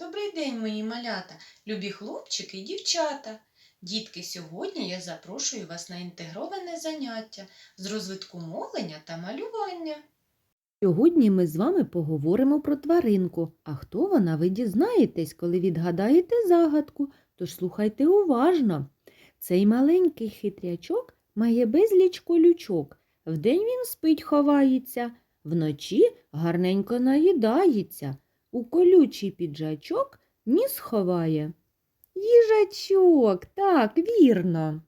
Добрий день, мої малята, любі хлопчики і дівчата. Дітки, сьогодні я запрошую вас на інтегроване заняття з розвитку мовлення та малювання. Сьогодні ми з вами поговоримо про тваринку. А хто вона, ви дізнаєтесь, коли відгадаєте загадку, тож слухайте уважно. Цей маленький хитрячок має безліч колючок. Вдень він спить ховається, вночі гарненько наїдається. У колючий піджачок ніс ховає. Їжачок, так, вірно.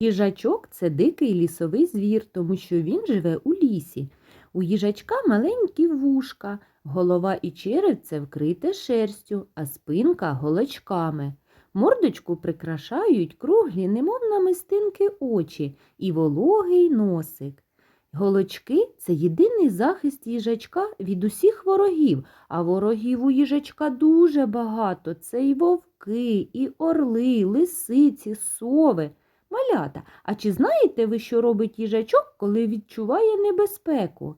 Їжачок це дикий лісовий звір, тому що він живе у лісі. У їжачка маленькі вушка, голова і черевце вкрите шерстю, а спинка голочками. Мордочку прикрашають круглі, немов намистинки очі і вологий носик. Голочки це єдиний захист їжачка від усіх ворогів, а ворогів у їжачка дуже багато. Це і вовки, і орли, лисиці, сови. Малята, а чи знаєте ви, що робить їжачок, коли відчуває небезпеку?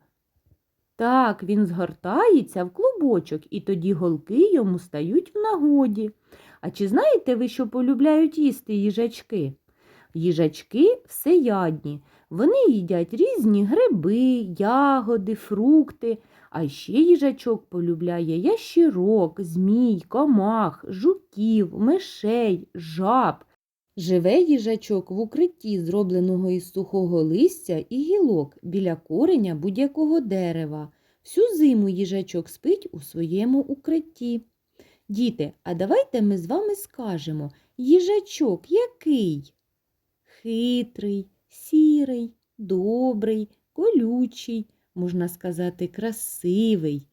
Так, він згортається в клубочок, і тоді голки йому стають в нагоді. А чи знаєте ви, що полюбляють їсти їжачки? Їжачки всеядні. Вони їдять різні гриби, ягоди, фрукти. А ще їжачок полюбляє ящірок, змій, комах, жуків, мишей, жаб. Живе їжачок в укритті, зробленого із сухого листя і гілок біля кореня будь-якого дерева. Всю зиму їжачок спить у своєму укритті. Діти, а давайте ми з вами скажемо, їжачок який? Хитрий, сірий, добрий, колючий, можна сказати, красивий.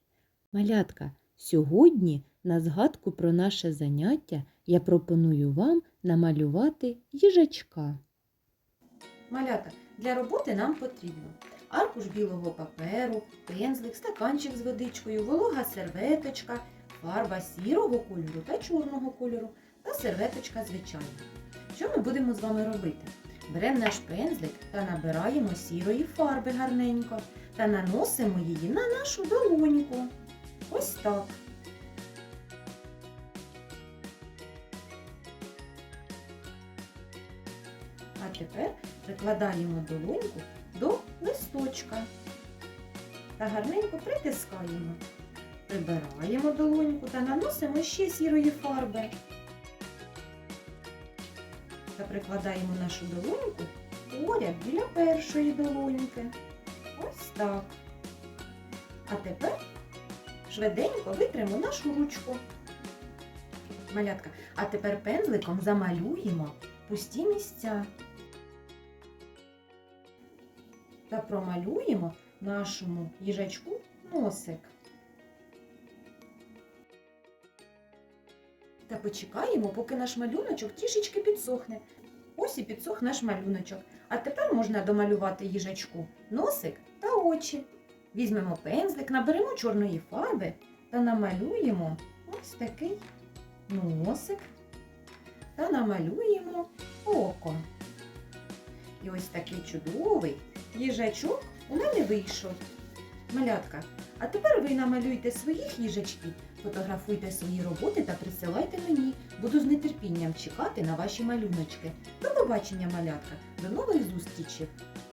Малятка, сьогодні на згадку про наше заняття я пропоную вам намалювати їжачка. Малята, для роботи нам потрібно аркуш білого паперу, пензлик, стаканчик з водичкою, волога серветочка, фарба сірого кольору та чорного кольору та серветочка звичайна. Що ми будемо з вами робити? Беремо наш пензлик та набираємо сірої фарби гарненько та наносимо її на нашу долоньку. Ось так. А тепер прикладаємо долоньку до листочка та гарненько притискаємо. Прибираємо долоньку та наносимо ще сірої фарби. Та прикладаємо нашу долоньку поряд біля першої долоньки. Ось так. А тепер швиденько витримо нашу ручку. Малятка, а тепер пензликом замалюємо пусті місця. Та промалюємо нашому їжачку носик. Та почекаємо, поки наш малюночок трішечки підсохне. Ось і підсох наш малюночок. А тепер можна домалювати їжачку носик та очі. Візьмемо пензлик, наберемо чорної фарби та намалюємо ось такий носик та намалюємо око. І ось такий чудовий їжачок у мене вийшов. Малятка, а тепер ви намалюйте своїх їжачків, фотографуйте свої роботи та присилайте мені. Буду з нетерпінням чекати на ваші малюночки. До побачення, малятка! До нових зустрічей!